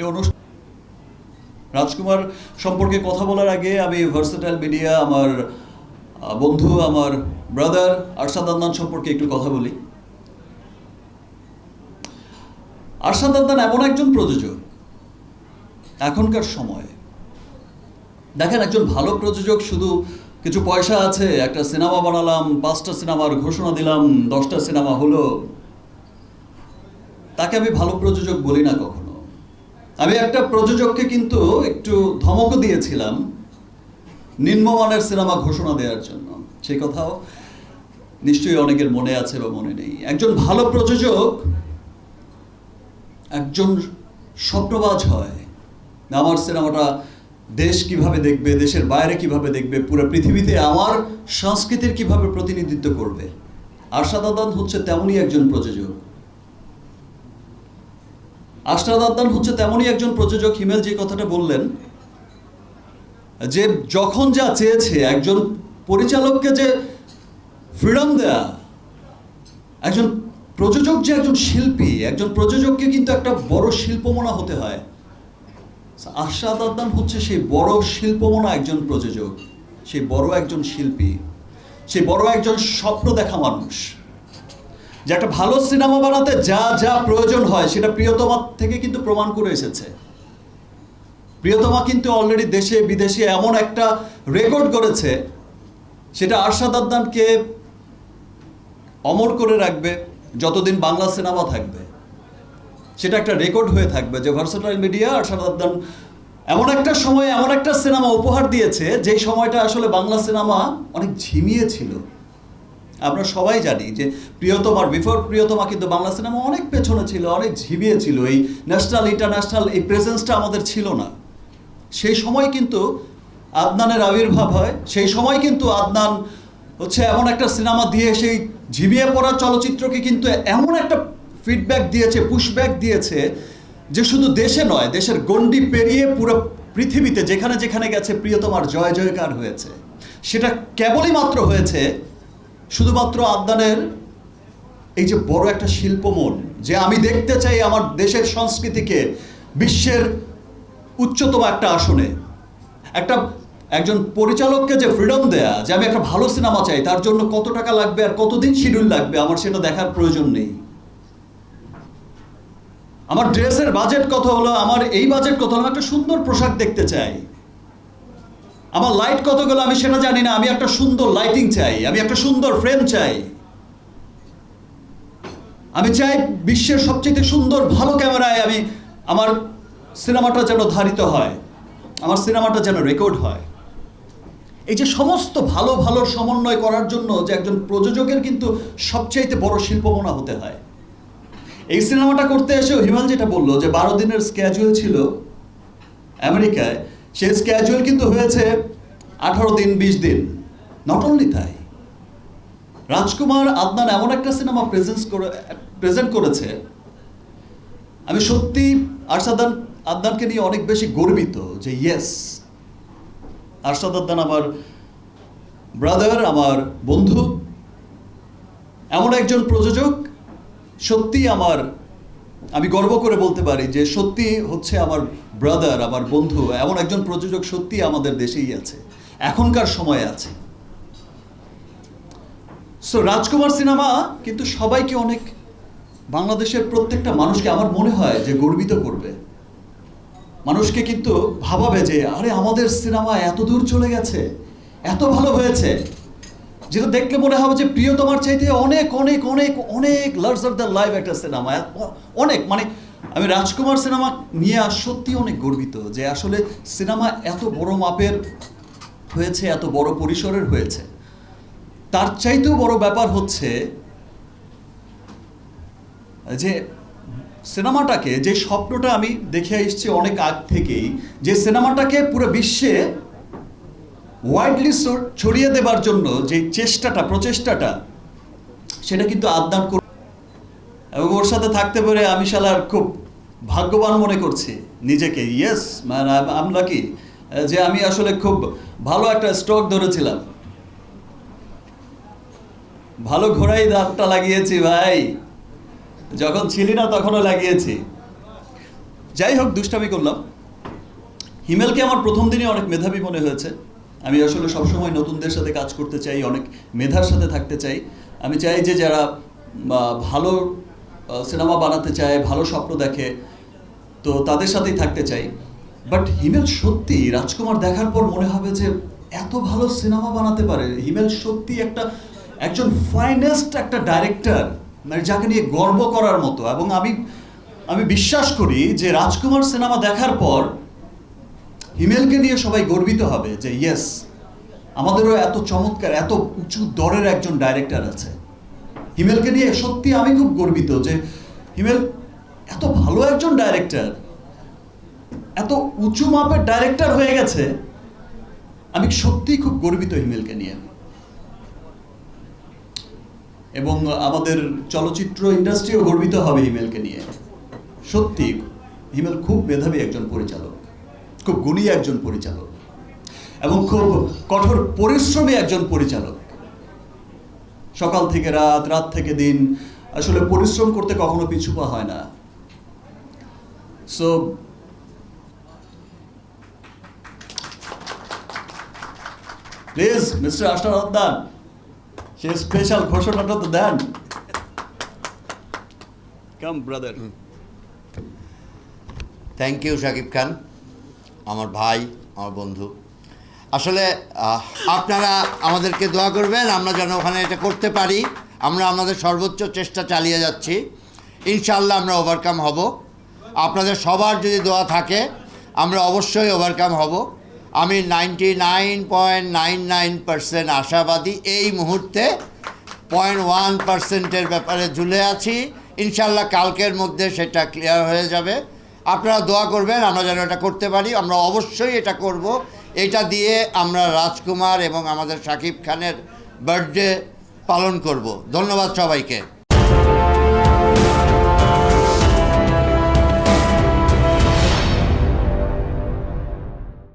এই অনুষ্ঠান রাজকুমার সম্পর্কে কথা বলার আগে আমি ভার্সেটাইল মিডিয়া আমার বন্ধু, আমার ব্রাদার আরশাদ আদনান সম্পর্কে একটু কথা বলি। আরশাদ আদনান এমন একজন প্রযোজক এখনকার সময়ে। দেখেন, একজন ভালো প্রযোজক শুধু কিছু পয়সা আছে, একটা সিনেমা বানালাম, পাঁচটা সিনেমার ঘোষণা দিলাম, দশটা সিনেমা হলো। তাকে আমি ভালো প্রযোজক বলি না কখনো। আমি একটা প্রযোজককে কিন্তু একটু ধমকও দিয়েছিলাম নিম্নমানের সিনেমা ঘোষণা দেওয়ার জন্য। সেই কথাও নিশ্চয়ই অনেকের মনে আছে বা মনে নেই। একজন ভালো প্রযোজক, একজন স্বপ্নবাজ হয়। আমার সিনেমাটা দেশ কীভাবে দেখবে, দেশের বাইরে কীভাবে দেখবে, পুরো পৃথিবীতে আমার সংস্কৃতির কীভাবে প্রতিনিধিত্ব করবে? আশাদ আদান হচ্ছে তেমনই একজন প্রযোজক। আশরাদ আদনান হচ্ছে তেমনই একজন প্রযোজক। হিমেল যে কথাটা বললেন, যে যখন যা চেয়েছে, একজন পরিচালককে যে ফ্রিডম দেয়া, একজন প্রযোজক যে একজন শিল্পী, একজন প্রযোজককে কিন্তু একটা বড় শিল্পমনা হতে হয়। আশরাদ আদনান হচ্ছে সেই বড় শিল্পমনা একজন প্রযোজক, সেই বড় একজন শিল্পী, সেই বড় একজন স্বপ্ন দেখা মানুষ। যে একটা ভালো সিনেমা বানাতে যা যা প্রয়োজন হয়, সেটা প্রিয়তমা থেকে কিন্তু প্রমাণ করে এসেছে। প্রিয়তমা কিন্তু অলরেডি দেশে, বিদেশে এমন একটা রেকর্ড করেছে, সেটা আরশাদ আদনানকে অমর করে রাখবে, যতদিন বাংলা সিনেমা থাকবে। সেটা একটা রেকর্ড হয়ে থাকবে যে ভার্সেটাইল মিডিয়া আরশাদ আদনান এমন একটা সময়, এমন একটা সিনেমা উপহার দিয়েছে, যেই সময়টা আসলে বাংলা সিনেমা অনেক ঝিমিয়ে ছিল। আমরা সবাই জানি যে প্রিয়তমার বিফোর প্রিয়তমা কিন্তু বাংলা সিনেমা অনেক পেছনে ছিল, অনেক ঝিমিয়ে ছিল। এই ন্যাশনাল ইন্টারন্যাশনাল এই প্রেজেন্সটা আমাদের ছিল না। সেই সময় কিন্তু আদনানের আবির্ভাব হয়, সেই সময় কিন্তু আদনান হচ্ছে এমন একটা সিনেমা দিয়ে সেই ঝিমিয়ে পড়া চলচ্চিত্রকে কিন্তু এমন একটা ফিডব্যাক দিয়েছে পুশব্যাক দিয়েছে যে শুধু দেশে নয়, দেশের গণ্ডি পেরিয়ে পুরো পৃথিবীতে যেখানে যেখানে গেছে, প্রিয়তমার জয় জয়কার হয়েছে। সেটা কেবলই মাত্র হয়েছে শুধুমাত্র আদনানের এই যে বড় একটা শিল্পমন যে আমি দেখতে চাই আমার দেশের সংস্কৃতিকে বিশ্বের উচ্চতম একটা আসনে। একটা একজন পরিচালককে যে ফ্রিডম দেয়া, যে আমি একটা ভালো সিনেমা চাই, তার জন্য কত টাকা লাগবে আর কতদিন শিডিউল লাগবে, আমার সেটা দেখার প্রয়োজন নেই। আমার ড্রেসের বাজেট কত হলো, আমার এই বাজেট কত হলো একটা সুন্দর পোশাক দেখতে চাই। আমার লাইট কতগুলো আমি সেটা জানি না, আমি একটা সুন্দর লাইটিং চাই, আমি একটা সুন্দর ফ্রেম চাই। আমি চাই বিশ্বের সবচেয়ে সুন্দর, ভালো ক্যামেরায় আমি আমার সিনেমাটা যেন ধারিত হয়, আমার সিনেমাটা যেন রেকর্ড হয়। এই যে সমস্ত ভালো ভালো সমন্বয় করার জন্য যে একজন প্রযোজকের কিন্তু সবচাইতে বড় শিল্পমনা হতে হয়। এই সিনেমাটা করতে এসেও হিমাল যেটা বলল যে বারো দিনের স্ক্যাজুয়াল ছিল আমেরিকায় সেই স্ক্যাজুয়াল কিন্তু হয়েছে আঠারো দিন, বিশ দিন। নট অনলি তাই, রাজকুমার আদনান এমন একটা সিনেমা প্রেজেন্স করে প্রেজেন্ট করেছে। আমি সত্যি আরশাদান আদনানকে নিয়ে অনেক বেশি গর্বিত যে ইয়েস আরশাদ আদনান আমার ব্রাদার আমার বন্ধু। এমন একজন প্রযোজক সত্যি আমার আমি গর্ব করে বলতে পারি যে সত্যি হচ্ছে আমার ব্রাদার আমার বন্ধু, এমন একজন প্রযোজক সত্যি আমাদের দেশেই আছে, এখনকার সময়ে আছে। সো রাজকুমার সিনেমা কিন্তু সবাইকে অনেক, বাংলাদেশের প্রত্যেকটা মানুষকে আমার মনে হয় যে গর্বিত করবে। মানুষকে কিন্তু ভাবাবে যে, আরে আমাদের সিনেমা এত দূর চলে গেছে, এত ভালো হয়েছে। যেটা দেখলে মনে হবে যে প্রিয় তোমার চাইতে অনেক অনেক অনেক অনেক লার্জ অফ দ্য লাইভ একটা সিনেমা অনেক মানে আমি রাজকুমার সিনেমা নিয়ে সত্যি অনেক গর্বিত যে আসলে সিনেমা এত বড় মাপের হয়েছে, এত বড় পরিসরের হয়েছে। তার চাইতেও বড় ব্যাপার হচ্ছে যে সিনেমাটাকে যে স্বপ্নটা আমি দেখে এসেছি অনেক আগ থেকেই, যে সিনেমাটাকে পুরো বিশ্বে ওয়াইডলি ছড়িয়ে দেবার জন্য যে চেষ্টাটা, প্রচেষ্টাটা, সেটা কিন্তু আদান কর এবং ওর সাথে থাকতে পেরে আমি শালার খুব ভাগ্যবান মনে করছি নিজেকে। ইয়েস ম্যান আম লাকি যে আমি আসলে খুব ভালো একটা স্টক ধরেছিলাম। ভালো ঘোড়াই দাঁতটা লাগিয়েছি ভাই। যখন ছিলি না তখনও লাগিয়েছি। যাই হোক, দুষ্টামি করলাম। হিমেলকে আমার প্রথম দিনই অনেক মেধাবী মনে হয়েছে। আমি আসলে সবসময় নতুনদের সাথে কাজ করতে চাই, অনেক মেধার সাথে থাকতে চাই। আমি চাই যে যারা ভালো সিনেমা বানাতে চায়, ভালো স্বপ্ন দেখে, তো তাদের সাথেই থাকতে চাই। বাট হিমেল, সত্যি রাজকুমার দেখার পর মনে হবে যে এত ভালো সিনেমা বানাতে পারে। হিমেল, সত্যি একটা, একজন ফাইনেস্ট একটা ডাইরেক্টর মানে যাকে নিয়ে গর্ব করার মতো। এবং আমি আমি বিশ্বাস করি যে রাজকুমার সিনেমা দেখার পর হিমেলকে নিয়ে সবাই গর্বিত হবে যে, ইয়েস, আমাদেরও এত চমৎকার, এত উঁচু দরের একজন ডাইরেক্টর আছে। হিমেলকে নিয়ে সত্যি আমি খুব গর্বিত যে, হিমেল, এত ভালো একজন ডাইরেক্টর, এত উঁচু মাপের ডাইরেক্টর হয়ে গেছে। আমি সত্যিই খুব গর্বিত হিমেলকে নিয়ে। এবং আমাদের চলচ্চিত্র ইন্ডাস্ট্রিও গর্বিত হবে হিমেলকে নিয়ে। সত্যি, হিমেল খুব মেধাবী একজন পরিচালক। খুব গুণী একজন পরিচালক এবং খুব কঠোর পরিশ্রমী একজন পরিচালক। সকাল থেকে রাত রাত থেকে দিন, আসলে পরিশ্রম করতে কখনো পিছু পা হয় না। So please mister Ashraf Adnan say special ঘোষণাটা তো দেন। Come brother thank you Shakib Khan আমার ভাই, আমার বন্ধু। আসলে আপনারা আমাদেরকে দোয়া করবেন, আমরা যেন ওখানে এটা করতে পারি। আমরা আমাদের সর্বোচ্চ চেষ্টা চালিয়ে যাচ্ছি। ইনশাল্লাহ আমরা ওভারকাম হব। আপনাদের সবার যদি দোয়া থাকে, আমরা অবশ্যই ওভারকাম হব। আমি ninety nine point nine nine percent আশাবাদী এই মুহূর্তে পয়েন্ট ওয়ান পার্সেন্টের ব্যাপারে ঝুলে আছি। ইনশাল্লাহ কালকের মধ্যে সেটা ক্লিয়ার হয়ে যাবে। আপনারা দোয়া করবেন, আমরা যেন এটা করতে পারি, আমরা অবশ্যই এটা করব। এটা দিয়ে আমরা রাজকুমার এবং আমাদের শাকিব খানের বার্থডে পালন করব। ধন্যবাদ সবাইকে।